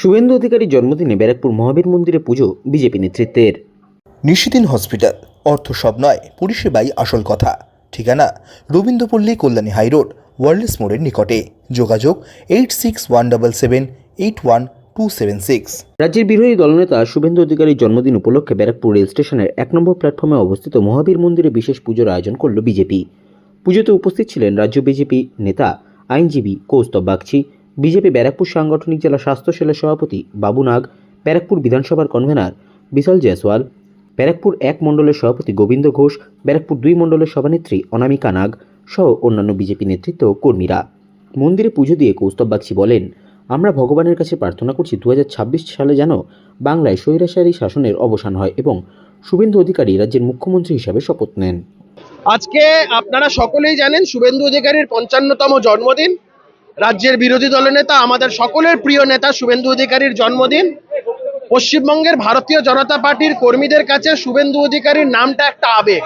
শুভেন্দু অধিকারীর জন্মদিনে ব্যারাকপুর মহাবীর মন্দিরে পুজো বিজেপি নেতৃত্বের। নিশিদিন হসপিটাল অর্থ সব নয় পরিষেবাই আসল কথা। ঠিকানা রবীন্দ্রপল্লী কল্যাণী হাইরোড ওয়ার্ল্ডস মোড়ের নিকটে। যোগাযোগ eight six one double seven eight one two seven six. রাজ্যের বিরোধী দলনেতা শুভেন্দু অধিকারীর জন্মদিন উপলক্ষে ব্যারাকপুর রেল স্টেশনের এক নম্বর প্ল্যাটফর্মে অবস্থিত মহাবীর মন্দিরে বিশেষ পুজোর আয়োজন করল বিজেপি। পুজোতে উপস্থিত ছিলেন রাজ্য বিজেপি নেতা আইনজীবী কৌস্তব বাগচি বিজেপি ব্যারাকপুর সাংগঠনিক জেলা স্বাস্থ্য সেলের সভাপতি বাবু নাগ, ব্যারাকপুর বিধানসভার কনভেনার বিশাল জয়সওয়াল, ব্যারাকপুর এক মণ্ডলের সভাপতি গোবিন্দ ঘোষ, ব্যারাকপুর দুই মণ্ডলের সভানেত্রী অনামিকা নাগ সহ অন্যান্য বিজেপি নেতৃত্ব কর্মীরা। মন্দিরে পুজো দিয়ে কৌস্তব বাগচি বলেন, আমরা ভগবানের কাছে প্রার্থনা করছি দু হাজার ছাব্বিশ সালে যেন বাংলায় স্বৈরাচারী শাসনের অবসান হয় এবং শুভেন্দু অধিকারী রাজ্যের মুখ্যমন্ত্রী হিসাবে শপথ নেন। আজকে আপনারা সকলেই জানেন শুভেন্দু অধিকারীর পঞ্চান্নতম জন্মদিন। রাজ্যের বিরোধী দলনেতা আমাদের সকলের প্রিয় নেতা শুভেন্দু অধিকারীর জন্মদিন। পশ্চিমবঙ্গের ভারতীয় জনতা পার্টির কর্মীদের কাছে শুভেন্দু অধিকারীর নামটা একটা আবেগ।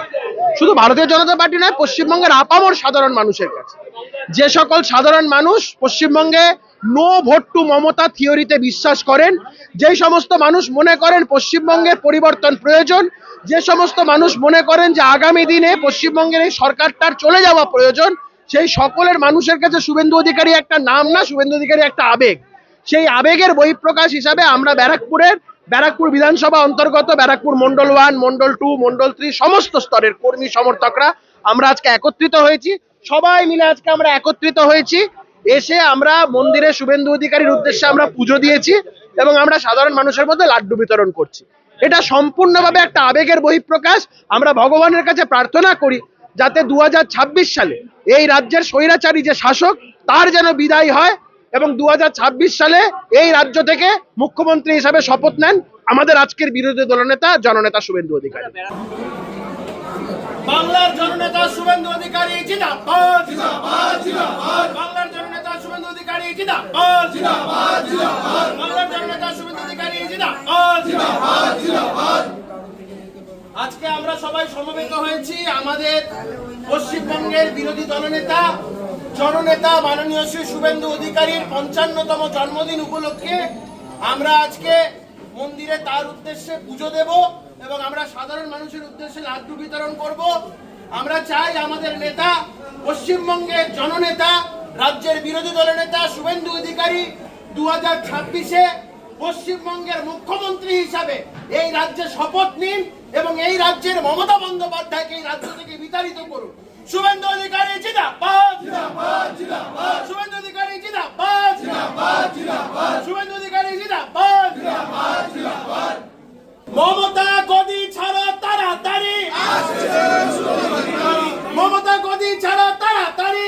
শুধু ভারতীয় জনতা পার্টি নয়, পশ্চিমবঙ্গের আপামর সাধারণ মানুষের কাছে। যে সকল সাধারণ মানুষ পশ্চিমবঙ্গে নো ভোট টু মমতা থিওরিতে বিশ্বাস করেন, যেই সমস্ত মানুষ মনে করেন পশ্চিমবঙ্গের পরিবর্তন প্রয়োজন, যে সমস্ত মানুষ মনে করেন যে আগামী দিনে পশ্চিমবঙ্গের এই সরকারটার চলে যাওয়া প্রয়োজন সেই সকলের মানুষের কাছে শুভেন্দু অধিকারী একটা নাম না, শুভেন্দু অধিকারী একটা আবেগ। সেই আবেগের বহিঃপ্রকাশ হিসাবে আমরা ব্যারাকপুরের, ব্যারাকপুর বিধানসভা অন্তর্গত ব্যারাকপুর মন্ডল ওয়ান মন্ডল টু মন্ডল থ্রি, সমস্ত স্তরের কর্মী সমর্থকরা আমরা আজকে একত্রিত হয়েছি। সবাই মিলে আজকে আমরা একত্রিত হয়েছি। এসে আমরা মন্দিরে শুভেন্দু অধিকারীর উদ্দেশ্যে আমরা পুজো দিয়েছি এবং আমরা সাধারণ মানুষের মধ্যে লাড্ডু বিতরণ করছি। এটা সম্পূর্ণভাবে একটা আবেগের বহিঃপ্রকাশ। আমরা ভগবানের কাছে প্রার্থনা করি। যাতে দুহাজার ছাব্বিশ সালে এই রাজ্যের স্বৈরাচারী যে শাসক, তার যেন বিদায় হয় এবং দুহাজার ছাব্বিশ সালে এই রাজ্য থেকে মুখ্যমন্ত্রী হিসাবে শপথ নেন আমাদের আজকের বিরোধী দলনেতা, জননেতা শুভেন্দু অধিকারী। বাংলার জননেতা শুভেন্দু অধিকারী বাংলার জননেতা শুভেন্দু অধিকারী জিন্দাবাদ জিন্দাবাদ জিন্দাবাদ আজকে আমরা সবাই সমবেত হয়েছি আমাদের পশ্চিমবঙ্গের বিরোধী দলনেতা, জননেতা মাননীয় শ্রী শুভেন্দু অধিকারীর পঞ্চান্নতম জন্মদিন উপলক্ষে আমরা আজকে মন্দিরে তার উদ্দেশ্যে পুজো দেব এবং আমরা সাধারণ মানুষের উদ্দেশ্যে লাড্ডু বিতরণ করব। আমরা চাই আমাদের নেতা, পশ্চিমবঙ্গের জননেতা, রাজ্যের বিরোধী দলের নেতা শুভেন্দু অধিকারী দু হাজার ছাব্বিশে পশ্চিমবঙ্গের মুখ্যমন্ত্রী হিসাবে এই রাজ্যে শপথ নিন। এবং এই রাজ্যের মমতা বন্দ্যোপাধ্যায়কে এই রাজ্য থেকে বিতাড়িত করুন। শুভেন্দু অধিকারী জিন্দাবাদ। শুভেন্দু অধিকারী জিন্দাবাদ। শুভেন্দু অধিকারী জিন্দাবাদ। মমতা গদি ছাড়া তাড়াতাড়ি। মমতা গদি ছাড়া তাড়াতাড়ি।